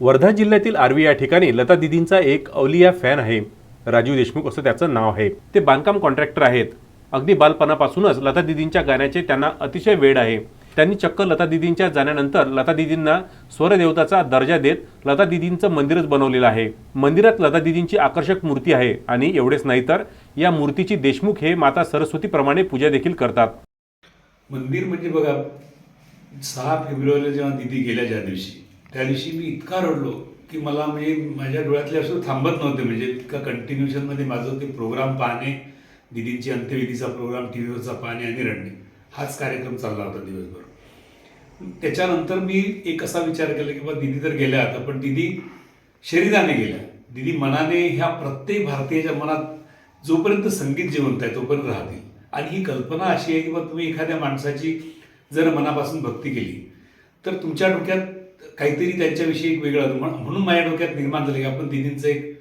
वर्धा जिल्ह्यातील आर्वी या ठिकाणी लता दिदींचा एक अवलिया फॅन आहे. राजीव देशमुख असं त्याचं नाव आहे. ते बांधकाम कॉन्ट्रॅक्टर आहेत. अगदी बालपणापासूनच लता दिदींच्या गाण्याचे त्यांना अतिशय वेड आहे. त्यांनी चक्क लता दिदींच्या जाण्यानंतर लता दिदींना स्वरदेवताचा दर्जा देत लता दिदींचं मंदिरच बनवलेलं आहे. मंदिरात लता दिदींची आकर्षक मूर्ती आहे आणि एवढेच नाही तर या मूर्तीची देशमुख हे माता सरस्वतीप्रमाणे पूजा देखील करतात. मंदिर म्हणजे बघा सहा फेब्रुवारीला जेव्हा दिदी गेल्या ज्या दिवशी त्या दिवशी मी इतका रडलो की मला म्हणजे माझ्या डोळ्यातले असं थांबत नव्हते. म्हणजे इतका कंटिन्युएशनमध्ये माझं ते प्रोग्राम पाहणे दिदींची अंत्यविधीचा प्रोग्राम टी व्हीवरचा पाहणे आणि रडणे. हाच कार्यक्रम चालला होता दिवसभर. त्याच्यानंतर मी एक असा विचार केला की बा दिदी तर गेल्या आता पण दिदी शरीराने गेल्या. दिदी मनाने ह्या प्रत्येक भारतीयाच्या मनात जोपर्यंत संगीत जिवंत आहे तोपर्यंत राहतील. आणि ही कल्पना अशी आहे की बा तुम्ही एखाद्या माणसाची जर मनापासून भक्ती केली तर तुमच्या डोक्यात काहीतरी त्यांच्याविषयी एक वेगळं म्हणून माझ्या डोक्यात निर्माण झालं की आपण दिदींचं एक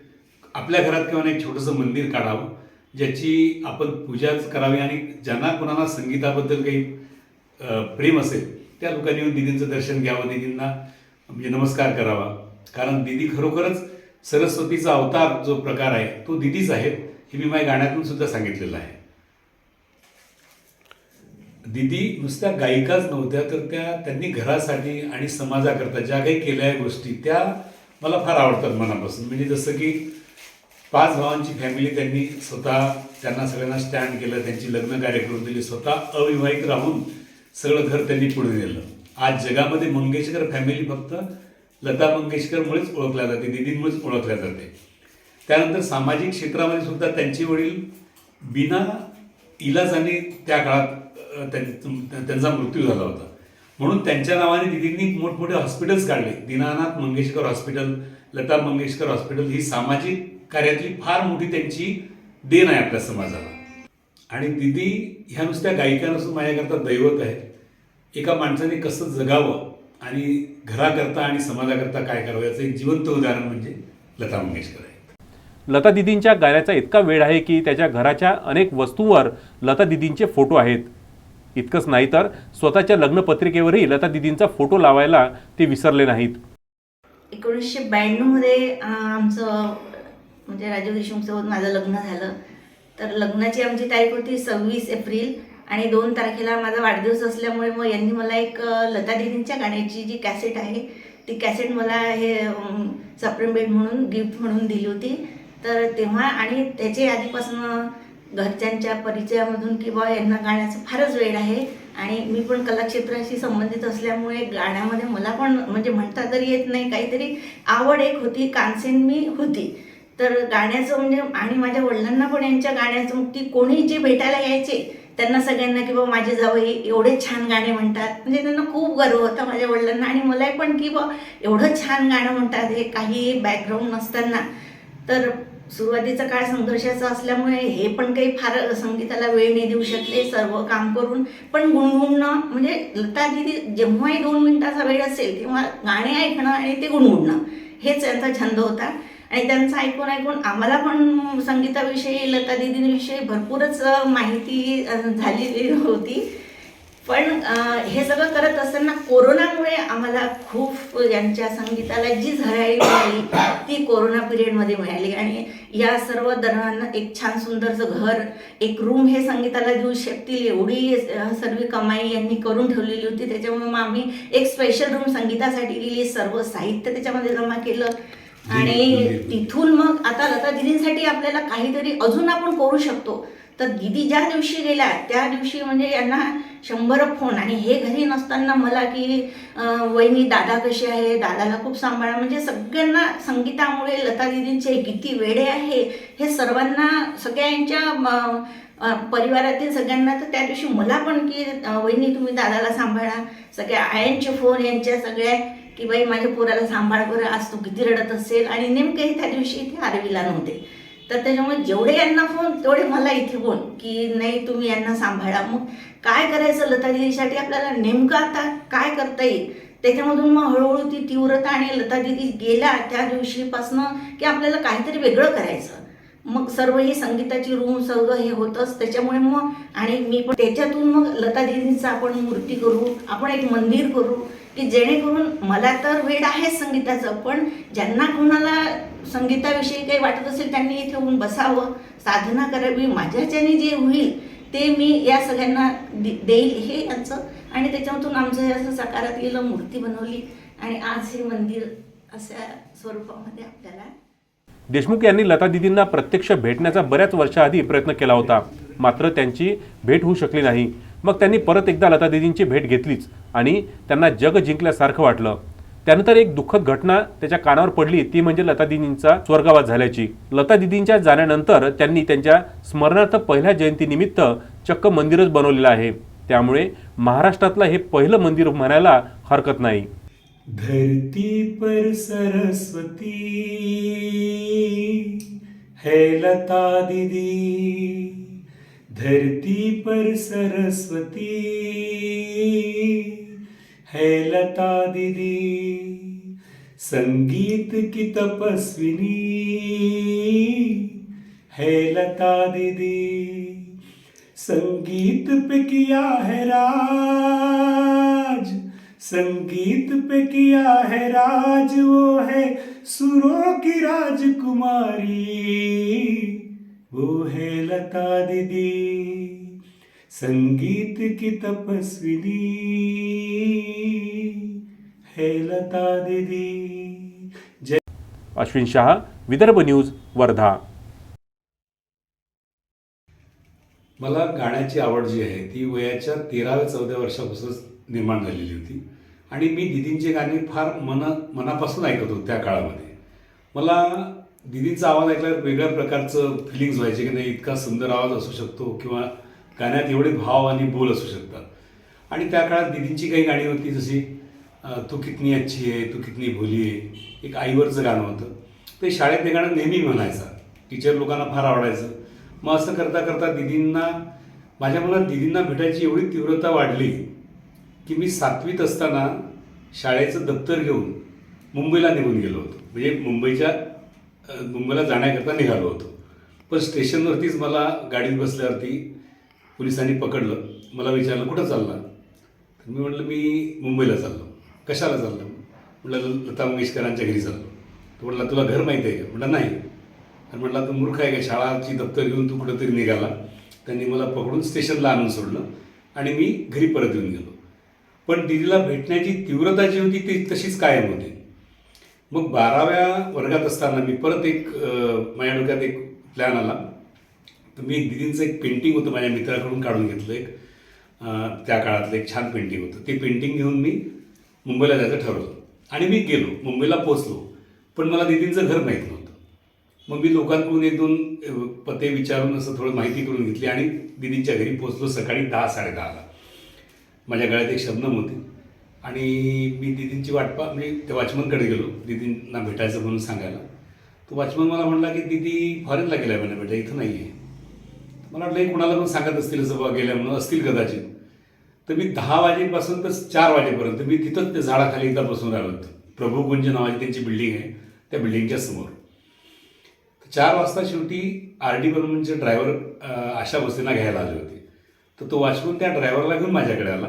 आपल्या घरात किंवा एक छोटंसं मंदिर काढावं ज्याची आपण पूजाच करावी आणि ज्यांना कोणाला संगीताबद्दल काही प्रेम असेल त्या लोकांनी येऊन दिदींचं दर्शन घ्यावं दिदींना म्हणजे नमस्कार करावा. कारण दिदी खरोखरच सरस्वतीचा अवतार जो प्रकार आहे तो दिदीच आहे हे मी माझ्या गाण्यातून सुद्धा सांगितलेलं आहे. दिदी नुसत्या गायिकाच नव्हत्या तर त्या त्यांनी घरासाठी आणि समाजाकरता ज्या काही केल्या गोष्टी त्या मला फार आवडतात मनापासून. म्हणजे जसं की पाच भावांची फॅमिली त्यांनी स्वतः त्यांना सगळ्यांना स्टँड केलं त्यांची लग्न कार्य करून दिली स्वतः अविवाहित राहून सगळं घर त्यांनी पुढे नेलं. आज जगामध्ये मंगेशकर फॅमिली फक्त लता मंगेशकरमुळेच ओळखल्या जाते दिदींमुळेच ओळखल्या जाते. त्यानंतर सामाजिक क्षेत्रामध्ये सुद्धा त्यांचे वडील बिना इलाजाने त्या काळात त्यांचा मृत्यू झाला होता. म्हणून त्यांच्या नावाने दिदींनी मोठमोठे हॉस्पिटल्स काढले. दीनानाथ मंगेशकर हॉस्पिटल लता मंगेशकर हॉस्पिटल ही सामाजिक कार्यातली फार मोठी त्यांची देण आहे आपल्या समाजाला. आणि दिदी ह्या नुसत्या गायिका नसून माझ्याकरता दैवत आहे. एका माणसाने कसं जगावं आणि घराकरता आणि समाजाकरता काय करावं याचं एक जिवंत उदाहरण म्हणजे लता मंगेशकर आहे. लता दिदींच्या गाण्याचा इतका वेळ आहे की त्याच्या घराच्या अनेक वस्तूंवर लता दिदींचे फोटो आहेत. इतकंच नाही तर स्वतःच्या लग्नपत्रिकेवरही लता दिदींचा फोटो लावायला ते विसरले नाहीत. एकोणीसशे ब्याण्णवमध्ये आमचं म्हणजे राजीव देशमुखसोबत माझं लग्न झालं. तर लग्नाची आमची तारीख होती सव्वीस एप्रिल आणि दोन तारखेला माझा वाढदिवस असल्यामुळे मग यांनी मला एक लता दिदींच्या गाण्याची जी कॅसेट आहे ती कॅसेट मला हे सप्रेम बेड म्हणून गिफ्ट म्हणून दिली होती. तर तेव्हा आणि त्याचे आधीपासून घरच्यांच्या परिचयामधून किंवा यांना गाण्याचं फारच वेळ आहे आणि मी पण कलाक्षेत्राशी संबंधित असल्यामुळे गाण्यामध्ये मला पण म्हणजे म्हणता तरी येत नाही. काहीतरी आवड एक होती कानसेन मी होती. तर गाण्याचं म्हणजे आणि माझ्या वडिलांना पण यांच्या गाण्याचं की कोणी जे भेटायला यायचे त्यांना सगळ्यांना की बाबा माझे जावई एवढे छान गाणे म्हणतात. म्हणजे त्यांना खूप गर्व होता माझ्या वडिलांना आणि मलाही पण की बा एवढं छान गाणं म्हणतात हे काही बॅकग्राऊंड नसताना. तर सुरुवातीचा काळ संघर्षाचा असल्यामुळे हे पण काही फार संगीताला वेळ नाही देऊ शकले सर्व काम करून. पण गुणगुणणं म्हणजे लता दिदी जेव्हाही दोन मिनिटाचा वेळ असेल तेव्हा गाणे ऐकणं आणि ते गुणगुणणं हेच त्यांचा छंद होता. आणि त्यांचं ऐकून ऐकून आम्हाला पण संगीताविषयी लता दिदींविषयी भरपूरच माहिती झालेली होती. पण हे सगळं करत असताना कोरोनामुळे आम्हाला खूप यांच्या संगीताला जी झळाळी मिळाली ती कोरोना पिरियडमध्ये मिळाली. आणि या सर्व दरम्यान एक छान सुंदरसं घर एक रूम हे संगीताला देऊ शकतील एवढी सर्व कमाई यांनी करून ठेवलेली होती. त्याच्यामुळे मग आम्ही एक स्पेशल रूम संगीतासाठी दिली सर्व साहित्य त्याच्यामध्ये जमा केलं. आणि तिथून मग आता लता दिदींसाठी आपल्याला काहीतरी अजून आपण करू शकतो. तर दिदी ज्या दिवशी गेल्या त्या दिवशी म्हणजे यांना शंभर फोन. आणि हे घरी नसताना मला की वहिनी दादा कसे आहे? दादाला खूप सांभाळा. म्हणजे सगळ्यांना संगीतामुळे लता दिदींचे किती वेडे आहे हे सर्वांना सगळ्यांच्या परिवारातील सगळ्यांना तर त्या दिवशी मला पण की वहिनी तुम्ही दादाला सांभाळा. सगळ्या आयांचे फोन यांच्या सगळ्या की बाई माझ्या पोराला सांभाळ बरं आज तू किती रडत असेल? आणि नेमके त्या दिवशी इथे आरवीला नव्हते. तर त्याच्यामुळे जेवढे यांना फोन तेवढे मला इथे फोन की नाही तुम्ही यांना सांभाळा. मग काय करायचं लतादिदीसाठी आपल्याला नेमकं आता काय करता येईल? त्याच्यामधून मग हळूहळू ती तीव्रता आणि लतादीदी गेल्या त्या दिवशीपासनं की आपल्याला काहीतरी वेगळं करायचं. मग सर्व ही संगीताची रूम सगळं हे होतंच. त्याच्यामुळे मग आणि मी पण त्याच्यातून मग लतादिदींचा आपण मूर्ती करू आपण एक मंदिर करू. की जेणेकरून मला तर वेळ आहे संगीताचं पण ज्यांना कोणाला संगीताविषयी काही वाटत असेल त्यांनी इथे येऊन बसावं. साधना करावी माझ्याच्याने जे होईल ते मी या सगळ्यांना दे- देईल हे यांचं. आणि त्याच्यातून आमचं हे असं साकारात गेलं मूर्ती बनवली. आणि आज हे मंदिर अशा स्वरूपामध्ये आपल्याला देशमुख यांनी लता दिदींना प्रत्यक्ष भेटण्याचा बऱ्याच वर्षाआधी प्रयत्न केला होता. मात्र त्यांची भेट होऊ शकली नाही. मग त्यांनी परत एकदा लतादिदींची भेट घेतलीच आणि त्यांना जग जिंकल्यासारखं वाटलं. त्यानंतर एक दुःखद घटना त्याच्या कानावर पडली ती म्हणजे लता दिदींचा स्वर्गवास झाल्याची. लता दिदींच्या जाण्यानंतर त्यांनी त्यांच्या स्मरणार्थ पहिल्या जयंतीनिमित्त चक्क मंदिरच बनवलेलं आहे. त्यामुळे महाराष्ट्रातलं हे पहिलं मंदिर म्हणायला हरकत नाही. धरती पर सरस्वती है लता दीदी. धरती पर सरस्वती। है लता दीदी, संगीत की तपस्विनी। है लता दीदी, संगीत पे किया है राज। संगीत पे किया है राज, वो है सुरों की राजकुमारी। वो है लता दीदी संगीत की तपस्विनी। है लता दीदी जय। अश्विन शहा विदर्भ न्यूज वर्धा। मला गाण्याची आवड जी आहे ती वयाच्या तेराव्या चौदाव्या वर्षापासूनच निर्माण झालेली होती. आणि मी दिदींची गाणी फार मन मनापासून ऐकत होतो त्या काळामध्ये. मला दिदींचा आवाज ऐकल्यावर वेगळ्या प्रकारचं फिलिंग्स व्हायचे की नाही इतका सुंदर आवाज असू शकतो किंवा गाण्यात एवढे भाव आणि बोल असू शकतात. आणि त्या काळात दिदींची काही गाणी होती जशी तू कितनी अच्छी आहे तू कितनी भोली आहे एक आईवरचं गाणं होतं. ते शाळेत ते गाणं नेहमी म्हणायचा. टीचर लोकांना फार आवडायचं. मग असं करता करता दिदींना माझ्या मनात दिदींना भेटायची एवढी तीव्रता वाढली की मी सातवीत असताना शाळेचं दप्तर घेऊन मुंबईला निघून गेलो होतो. म्हणजे मुंबईच्या मुंबईला जाण्याकरता निघालो होतो. पण स्टेशनवरतीच मला गाडीत बसल्यावरती पोलिसांनी पकडलं. मला विचारलं कुठं चालला तर मी म्हटलं मी मुंबईला चाललो. कशाला चाललो? म्हटलं लता मंगेशकरांच्या घरी चाललो. तो म्हटला तुला घर माहिती आहे का? म्हटलं नाही. आणि म्हटला तू मूर्ख आहे का? शाळाची दप्तर घेऊन तू कुठंतरी निघाला. त्यांनी मला पकडून स्टेशनला आणून सोडलं आणि मी घरी परत येऊन गेलो. पण दिदीला भेटण्याची तीव्रता जी होती ती तशीच कायम होती. मग बाराव्या वर्गात असताना मी परत एक माझ्या डोक्यात एक प्लॅन आला. तर मी दिदींचं एक पेंटिंग होतं माझ्या मित्राकडून काढून घेतलं एक त्या काळातलं एक छान पेंटिंग होतं. ते पेंटिंग घेऊन मी मुंबईला जायचं ठरवलं. आणि मी गेलो मुंबईला पोचलो पण मला दिदींचं घर माहीत नव्हतं. मग मी लोकांकडून एक दोन पते विचारून असं थोडं माहिती करून घेतली आणि दिदींच्या घरी पोचलो सकाळी दहा साडेदहाला. माझ्या गळ्यात एक शबनम होती. आणि मी दिदींची वाट पा म्हणजे त्या वॉचमनकडे गेलो दिदींना भेटायचं म्हणून सांगायला. तो वॉचमन मला म्हणला की दिदी फॉरेनला गेलाय म्हणे बेटा इथं नाही आहे मला वाटलं कुणाला पण सांगत असतील असं बा गेल्या म्हणून असतील कदाचित. तर मी दहा वाजेपासून तर चार वाजेपर्यंत मी तिथंच त्या झाडाखाली एकदा बसून राहिलो होतो. प्रभुकुंज नावाची त्यांची बिल्डिंग आहे त्या बिल्डिंगच्या समोर. चार वाजता शेवटी आर डी बर्मनचे ड्रायव्हर आशा भोसलेंना घ्यायला आले होते. तर तो वॉचमन त्या ड्रायव्हरला घेऊन माझ्याकडे आला.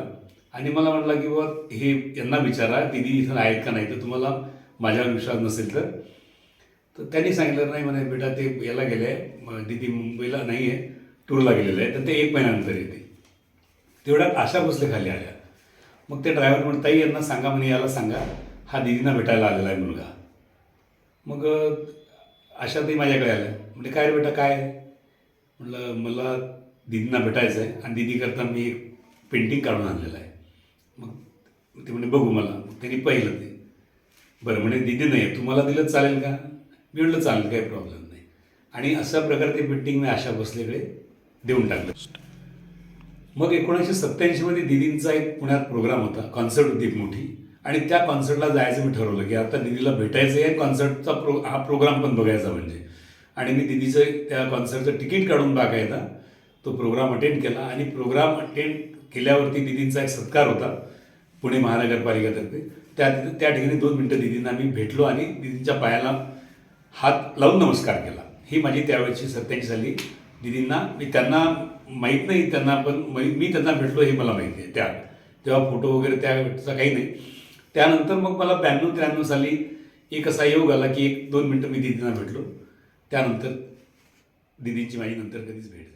आणि मला म्हटलं की बुवा हे यांना विचारा दिदी इथं आहेत का नाही तर तुम्हाला माझ्यावर विश्वास नसेल तर. तर त्यांनी सांगितलं नाही म्हणे बेटा ते याला गेले आहे दिदी मुंबईला नाही आहे. टूरला गेलेलं आहे तर ते एक महिन्यानंतर येते तेवढ्यात आशा बसले खाली आल्या. मग ते ड्रायव्हर म्हणत ताई यांना सांगा म्हणे याला सांगा. हा दिदींना भेटायला आलेला आहे मुलगा. मग अ, आशाताई माझ्याकडे आल्या. म्हणजे काय रे बेटा काय म्हटलं मला दिदींना भेटायचं आहे. आणि दिदीकरता मी एक पेंटिंग काढून आणलेलं आहे. ते म्हणे बघू मला. मग त्यांनी पाहिलं ते. बरं म्हणे दिदी नाही तुम्हाला दिलं चालेल का? मी म्हटलं चालेल काही प्रॉब्लेम नाही. आणि अशा प्रकारे ते पेंटिंग मी आशा भोसलेकडे देऊन टाकलं. मग एकोणीसशे सत्त्याऐंशीमध्ये दिदींचा एक पुण्यात प्रोग्राम होता कॉन्सर्ट होती मोठी. आणि त्या कॉन्सर्टला जायचं मी ठरवलं की आता दिदीला भेटायचं आहे कॉन्सर्टचा प्रो हा प्रोग्राम पण बघायचा म्हणजे. आणि मी दिदीचं त्या कॉन्सर्टचं तिकीट काढून बघायचा तो प्रोग्राम अटेंड केला. आणि प्रोग्राम अटेंड केल्यावरती दिदींचा एक सत्कार होता. पुणे महानगरपालिकेतर्फे. त्या त्या ठिकाणी दोन मिनटं दिदींना मी भेटलो आणि दिदींच्या पायाला हात लावून नमस्कार केला. ही माझी त्यावेळेची सत्याची झाली. दिदींना मी त्यांना माहीत नाही त्यांना पण मी त्यांना भेटलो हे मला माहिती आहे. त्या तेव्हा फोटो वगैरे त्याचा काही नाही. त्यानंतर मग मला ब्याण्णव त्र्याण्णव साली एक असा योग आला की एक दोन मिनटं मी दिदींना भेटलो. त्यानंतर दिदींची माझी नंतर कधीच भेट